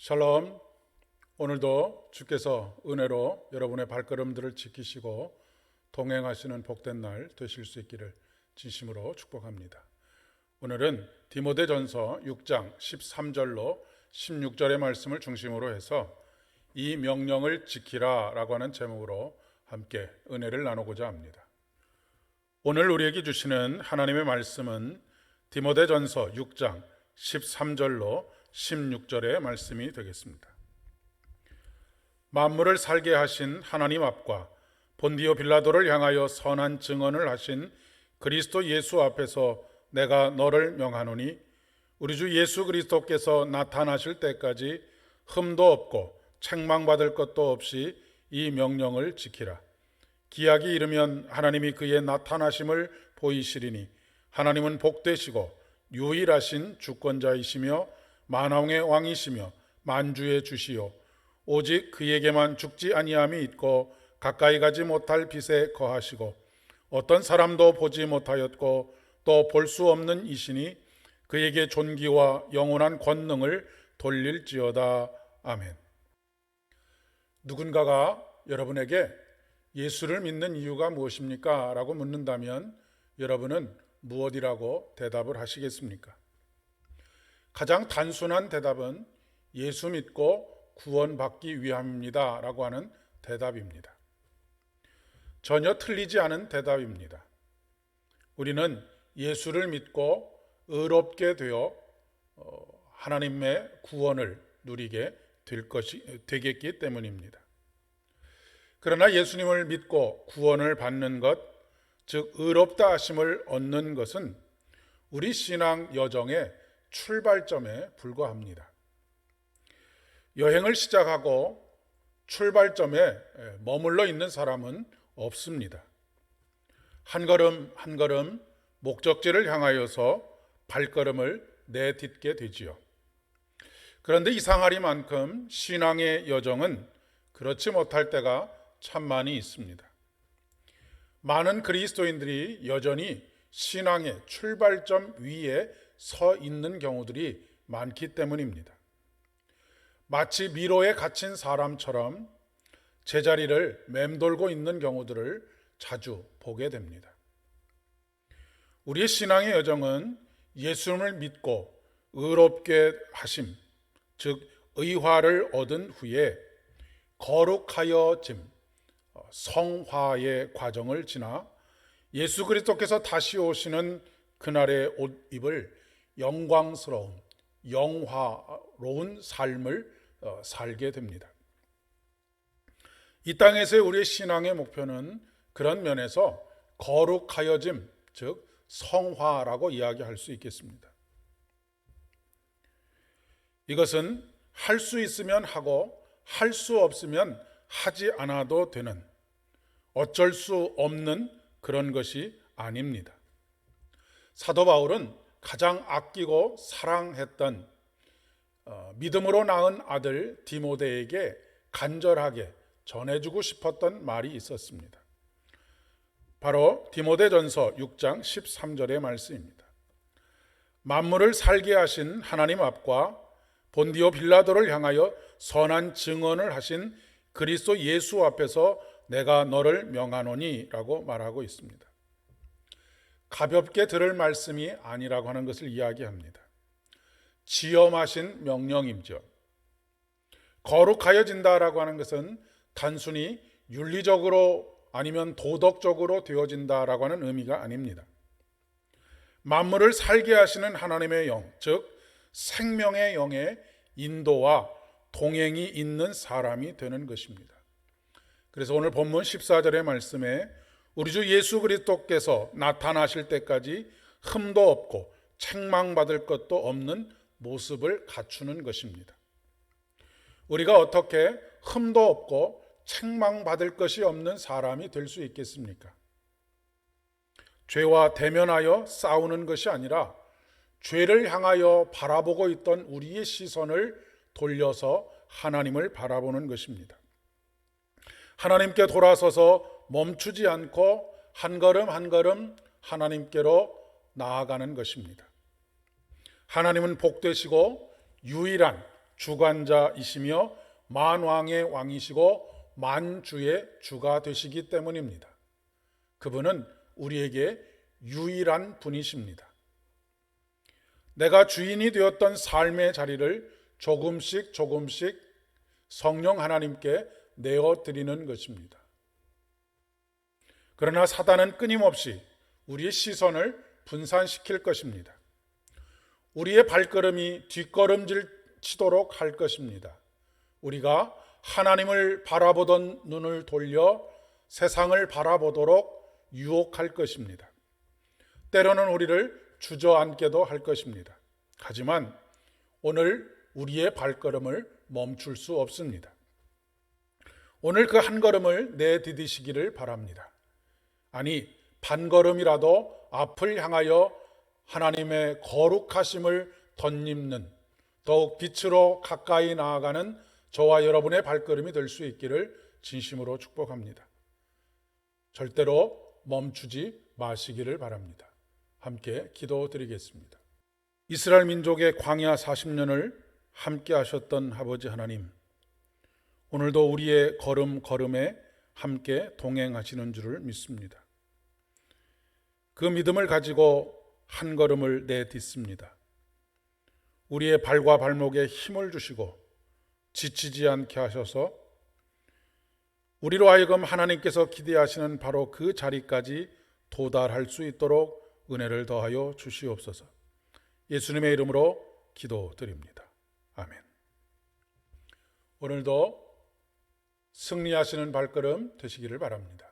샬롬. 오늘도 주께서 은혜로 여러분의 발걸음들을 지키시고 동행하시는 복된 날 되실 수 있기를 진심으로 축복합니다. 오늘은 디모데전서 6장 13절로 16절의 말씀을 중심으로 해서 이 명령을 지키라라고 하는 제목으로 함께 은혜를 나누고자 합니다. 오늘 우리에게 주시는 하나님의 말씀은 디모데전서 6장 13절로 16절의 말씀이 되겠습니다. 만물을 살게 하신 하나님 앞과 본디오 빌라도를 향하여 선한 증언을 하신 그리스도 예수 앞에서 내가 너를 명하노니 우리 주 예수 그리스도께서 나타나실 때까지 흠도 없고 책망받을 것도 없이 이 명령을 지키라. 기약이 이르면 하나님이 그의 나타나심을 보이시리니 하나님은 복되시고 유일하신 주권자이시며 만왕의 왕이시며 만주의 주시요 오직 그에게만 죽지 아니함이 있고 가까이 가지 못할 빛에 거하시고 어떤 사람도 보지 못하였고 또 볼 수 없는 이시니 그에게 존귀와 영원한 권능을 돌릴지어다 아멘. 누군가가 여러분에게 예수를 믿는 이유가 무엇입니까? 라고 묻는다면 여러분은 무엇이라고 대답을 하시겠습니까? 가장 단순한 대답은 예수 믿고 구원받기 위함입니다. 라고 하는 대답입니다. 전혀 틀리지 않은 대답입니다. 우리는 예수를 믿고 의롭게 되어 어, 하나님의 구원을 누리게 될 것이 되겠기 때문입니다. 그러나 예수님을 믿고 구원을 받는 것, 즉 의롭다 하심을 얻는 것은 우리 신앙 여정의 출발점에 불과합니다. 여행을 시작하고 출발점에 머물러 있는 사람은 없습니다. 한 걸음 한 걸음 목적지를 향하여서 발걸음을 내딛게 되지요. 그런데 이상하리만큼 신앙의 여정은 그렇지 못할 때가 참 많이 있습니다. 많은 그리스도인들이 여전히 신앙의 출발점 위에 서 있는 경우들이 많기 때문입니다. 마치 미로에 갇힌 사람처럼 제자리를 맴돌고 있는 경우들을 자주 보게 됩니다. 우리의 신앙의 여정은 예수님을 믿고 의롭게 하심, 즉 의화를 얻은 후에 거룩하여짐, 성화의 과정을 지나 예수 그리스도께서 다시 오시는 그날의 옷 입을 영광스러운 영화로운 삶을 어, 살게 됩니다. 이 땅에서의 우리의 신앙의 목표는 그런 면에서 거룩하여짐, 즉 성화라고 이야기할 수 있겠습니다. 이것은 할 수 있으면 하고 할 수 없으면 하지 않아도 되는 어쩔 수 없는 그런 것이 아닙니다. 사도 바울은 가장 아끼고 사랑했던 어, 믿음으로 낳은 아들 디모데에게 간절하게 전해주고 싶었던 말이 있었습니다. 바로 디모데전서 6장 13절의 말씀입니다. 만물을 살게 하신 하나님 앞과 본디오 빌라도를 향하여 선한 증언을 하신 그리스도 예수 앞에서 내가 너를 명하노니라고 말하고 있습니다. 가볍게 들을 말씀이 아니라고 하는 것을 이야기합니다. 지엄하신 명령이죠. 거룩하여진다라고 하는 것은 단순히 윤리적으로 아니면 도덕적으로 되어진다라고 하는 의미가 아닙니다. 만물을 살게 하시는 하나님의 영, 즉 생명의 영의 인도와 동행이 있는 사람이 되는 것입니다. 그래서 오늘 본문 14절의 말씀에 우리 주 예수 그리스도께서 나타나실 때까지 흠도 없고 책망받을 것도 없는 모습을 갖추는 것입니다. 우리가 어떻게 흠도 없고 책망받을 것이 없는 사람이 될 수 있겠습니까? 죄와 대면하여 싸우는 것이 아니라 죄를 향하여 바라보고 있던 우리의 시선을 돌려서 하나님을 바라보는 것입니다. 하나님께 돌아서서 멈추지 않고 한 걸음 한 걸음 하나님께로 나아가는 것입니다. 하나님은 복되시고 유일한 주관자이시며 만왕의 왕이시고 만주의 주가 되시기 때문입니다. 그분은 우리에게 유일한 분이십니다. 내가 주인이 되었던 삶의 자리를 조금씩 조금씩 성령 하나님께 내어 드리는 것입니다. 그러나 사단은 끊임없이 우리의 시선을 분산시킬 것입니다. 우리의 발걸음이 뒷걸음질 치도록 할 것입니다. 우리가 하나님을 바라보던 눈을 돌려 세상을 바라보도록 유혹할 것입니다. 때로는 우리를 주저앉게도 할 것입니다. 하지만 오늘 우리의 발걸음을 멈출 수 없습니다. 오늘 그 한 걸음을 내디디시기를 바랍니다. 아니, 반걸음이라도 앞을 향하여 하나님의 거룩하심을 덧입는 더욱 빛으로 가까이 나아가는 저와 여러분의 발걸음이 될 수 있기를 진심으로 축복합니다. 절대로 멈추지 마시기를 바랍니다. 함께 기도드리겠습니다. 이스라엘 민족의 광야 40년을 함께 하셨던 아버지 하나님, 오늘도 우리의 걸음 걸음에 함께 동행하시는 줄을 믿습니다. 그 믿음을 가지고 한 걸음을 내딛습니다. 우리의 발과 발목에 힘을 주시고 지치지 않게 하셔서 우리로 하여금 하나님께서 기대하시는 바로 그 자리까지 도달할 수 있도록 은혜를 더하여 주시옵소서. 예수님의 이름으로 기도드립니다. 아멘. 오늘도 승리하시는 발걸음 되시기를 바랍니다.